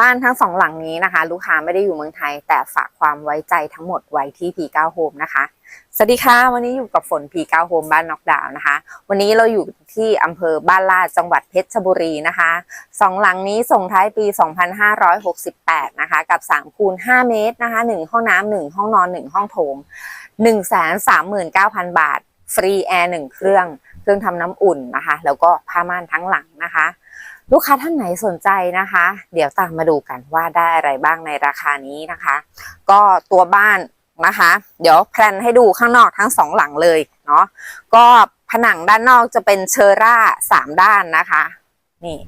บ้านทั้งสองหลังนี้นะคะ ลูกค้าไม่ได้อยู่เมืองไทย แต่ฝากความไว้ใจทั้งหมดไว้ที่ P9 Home นะคะ สวัสดีค่ะ วันนี้อยู่กับฝน P9 Home บ้านน็อกดาวน์นะคะ วันนี้เราอยู่ที่อำเภอบ้านลาดจังหวัดเพชรบุรีนะคะสองหลังนี้ส่งท้ายปี 2568 นะคะ กับ3คูณ5เมตรนะคะ 1 ห้องน้ำ1ห้องนอน 1 ห้องโถง 139,000 บาท ฟรีแอร์1เครื่อง เครื่องทำน้ำอุ่นนะคะ แล้วก็ผ้าม่านทั้งหลังนะคะ ลูกค้าท่านไหนสนใจนะคะ เดี๋ยวตามมาดูกันว่าได้อะไรบ้างในราคานี้นะคะ ก็ตัวบ้านนะคะ เดี๋ยวแพลนให้ดูข้างนอกทั้งสองหลังเลยเนาะก็ผนังด้านนอกจะเป็นเชอร่าสามด้านนะคะ นี่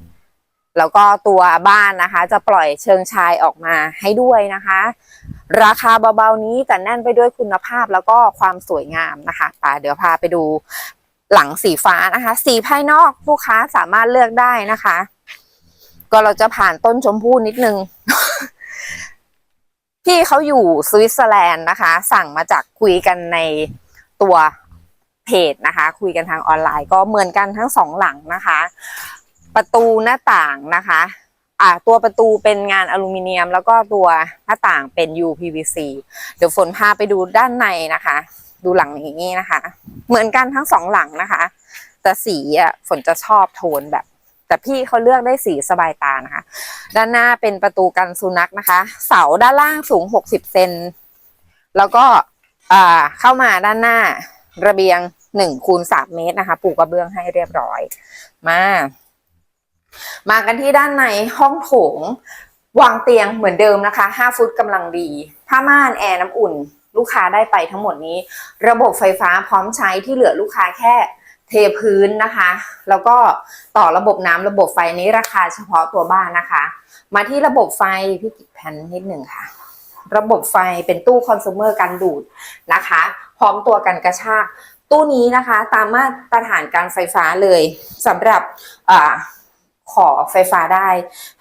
แล้วก็ตัวบ้านนะคะ จะปล่อยเชิงชายออกมาให้ด้วยนะคะ ราคาเบาๆนี้แต่แน่นไปด้วยคุณภาพแล้วก็ความสวยงามนะคะป่าเดี๋ยวพาไปดู หลังสีฟ้านะคะ สีภายนอกลูกค้าสามารถเลือกได้นะคะ ก็เราจะผ่านต้นชมพู่นิดนึง พี่เขาอยู่สวิตเซอร์แลนด์นะคะ สั่งมาจากคุยกันในตัวเพจนะคะ คุยกันทางออนไลน์ก็เหมือนกันทั้งสองหลังนะคะ ประตูหน้าต่างนะคะ อ่า ตัวประตูเป็นงานอลูมิเนียม แล้วก็ตัวหน้าต่างเป็น UPVC เดี๋ยวฝนพาไปดูด้านในนะคะ ดูหลังนี้นะคะ เหมือนกันทั้งสองหลังนะคะ แต่สีอะฝนจะชอบโทนแบบ แต่พี่เขาเลือกได้สีสบายตานะคะ ด้านหน้าเป็นประตูกันสุนัขนะคะ เสาด้านล่างสูง60เซนแล้วก็อ่าเข้ามาด้านหน้าระเบียง1คูณ3เมตรนะคะ ปูกระเบื้องให้เรียบร้อย มา มากันที่ด้านในห้องโถง วางเตียงเหมือนเดิมนะคะ5ฟุตกำลังดี ผ้าม่านแอร์น้ำอุ่น ลูกค้าได้ไปทั้งหมดนี้ ระบบไฟฟ้าพร้อมใช้ที่เหลือลูกค้าแค่เทพื้นนะคะ แล้วก็ต่อระบบน้ำระบบไฟนี้ราคาเฉพาะตัวบ้านนะคะ มาที่ระบบไฟพี่กิจแผ่นนิดหนึ่งค่ะ ระบบไฟเป็นตู้คอน sumer กันดูดนะคะ พร้อมตัวกันกระชาก ตู้นี้นะคะตามมาตรฐานการไฟฟ้าเลยสำหรับอขอไฟฟ้าได้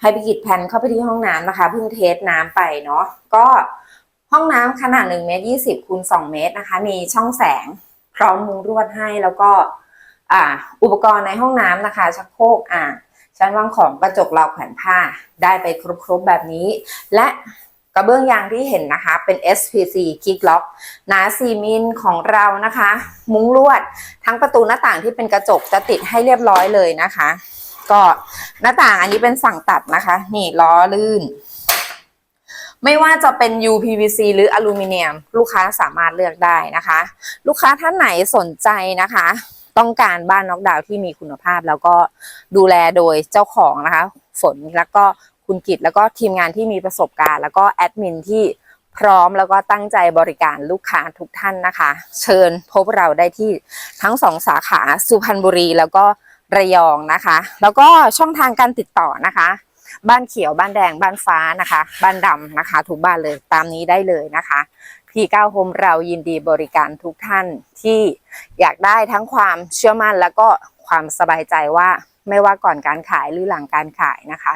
ให้พิกิจแพนเข้าไปที่ห้องน้ำนะคะเพิ่งเทสน้ำไปเนาะก็ ห้องน้ำขนาด1เมตร20คูณ2เมตรนะคะ มีช่องแสงพร้อมมุงรวดให้แล้วก็ออุปกรณ์ในห้องน้ำนะคะ ชักโครกอ่างชั้นวางของกระจกราวแขวนผ้าได้ไปครบๆแบบนี้ และกระเบื้องยางที่เห็นนะคะ เป็น SPC คิกล็อกหนา4มิลของเรานะคะ มุ้งลวดทั้งประตูหน้าต่างที่เป็นกระจกจะติดให้เรียบร้อยเลยนะคะ ก็หน้าต่างอันนี้เป็นสั่งตัดนะคะ นี่ล้อลื่น ไม่ว่าจะเป็น UPVC หรืออลูมิเนียม ลูกค้าสามารถเลือกได้นะคะ ลูกค้าท่านไหนสนใจนะคะ ต้องการบ้านน็อกดาวน์ที่มีคุณภาพ แล้วก็ดูแลโดยเจ้าของนะคะ ฝนแล้วก็คุณกิตแล้วก็ทีมงานที่มีประสบการณ์ แล้วก็แอดมินที่พร้อมแล้วก็ตั้งใจบริการลูกค้าทุกท่านนะคะ เชิญพบเราได้ที่ทั้งสองสาขาสุพรรณบุรีแล้วก็ระยองนะคะ แล้วก็ช่องทางการติดต่อนะคะ บ้านเขียวบ้านแดงบ้านฟ้านะคะ บ้านดำนะคะ ทุกบ้านเลยตามนี้ได้เลยนะคะพีเก้าโฮมเรายินดีบริการทุกท่านที่อยากได้ทั้งความเชื่อมั่นแล้วก็ความสบายใจว่าไม่ว่าก่อนการขายหรือหลังการขายนะคะ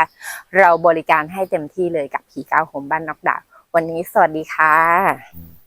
เราบริการให้เต็มที่เลยกับพีเก้าโฮมบ้านนอกดาววันนี้สวัสดีค่ะ